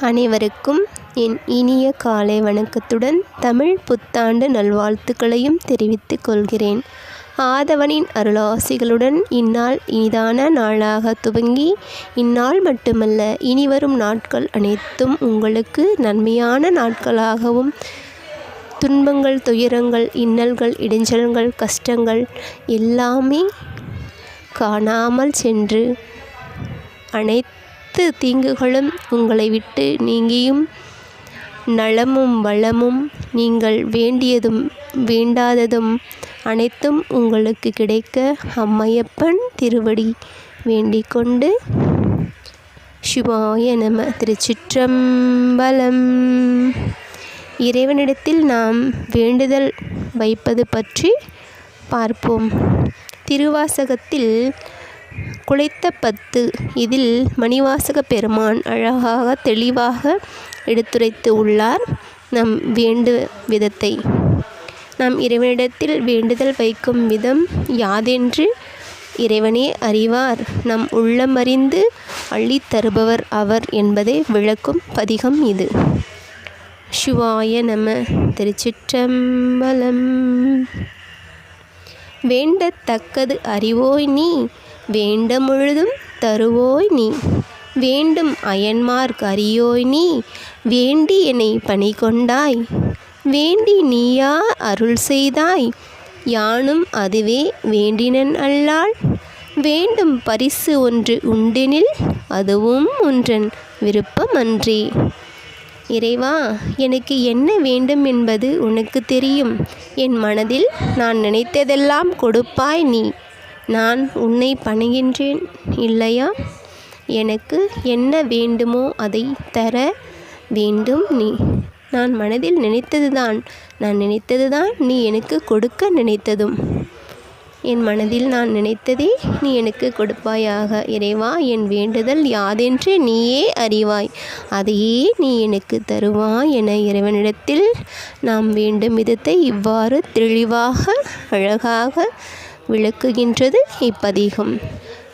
அனைவருக்கும் என் இனிய காலை வணக்கத்துடன் தமிழ் புத்தாண்டு நல்வாழ்த்துக்களையும் தெரிவித்துக் கொள்கிறேன். ஆதவனின் அருளாசிகளுடன் இந்நாள் இனிதான நாளாக துவங்கி இந்நாள் மட்டுமல்ல இனிவரும் நாட்கள் அனைத்தும் உங்களுக்கு நன்மையான நாட்களாகவும் துன்பங்கள் துயரங்கள் இன்னல்கள் இடைஞ்சல்கள் கஷ்டங்கள் எல்லாமே காணாமல் சென்று அனைத்து தீங்குகளும் உங்களை விட்டு நீங்கியும். நலமும் வளமும் நீங்கள் வேண்டியதும் வேண்டாததும் அனைத்தும் உங்களுக்கு கிடைக்க அம்மையப்பன் திருவடி வேண்டிக் கொண்டு சிவாய நம திருச்சிற்றம்பலம். இறைவனிடத்தில் நாம் வேண்டுதல் வைப்பது பற்றி பார்ப்போம். திருவாசகத்தில் குலைத்த பத்து இதில் மணிவாசக பெருமான் அழகாக தெளிவாக எடுத்துரைத்து உள்ளார் நம் வேண்டு விதத்தை. நாம் இறைவனிடத்தில் வேண்டுதல் வைக்கும் விதம் யாதென்று இறைவனே அறிவார். நம் உள்ளமறிந்து அள்ளி தருபவர் அவர் என்பதை விளக்கும் பதிகம் இது. சிவாய நம திருச்சிற்றம்பலம். வேண்டத்தக்கது அறிவோய் நீ வேண்ட முழுதும் தருவோய் நீ. வேண்டும் அயன்மார்க் அரியோய் நீ. வேண்டி என்னை பணி கொண்டாய். வேண்டி நீயா அருள் செய்தாய். யானும் அதுவே வேண்டினன் அல்லால் வேண்டும் பரிசு ஒன்று உண்டெனில் அதுவும் ஒன்றன் விருப்பமன்றே இறைவா எனக்கு என்ன வேண்டும் என்பது உனக்கு தெரியும். என் மனதில் நான் நினைத்ததெல்லாம் கொடுப்பாய் நீ. நான் உன்னை பணிகின்றேன் இல்லையா? எனக்கு என்ன வேண்டுமோ அதை தர வேண்டும் நீ. நான் மனதில் நினைத்ததுதான் நான் நினைத்ததுதான் நீ எனக்கு கொடுக்க நினைத்ததும். என் மனதில் நான் நினைத்ததே நீ எனக்கு கொடுப்பாயாக. இறைவா என் வேண்டுதல் யாதென்று நீயே அறிவாய். அதையே நீ எனக்கு தருவாய் என இறைவனிடத்தில் நாம் வேண்டும் விதத்தை இவ்வாறு தெளிவாக அழகாக விளக்குகின்றது இப்பதிகம்.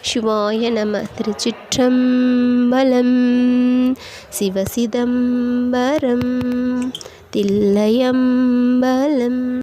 சிவாய நம திருச்சிற்றம்பலம் சிவசிதம்பரம் தில்லையம்பலம்.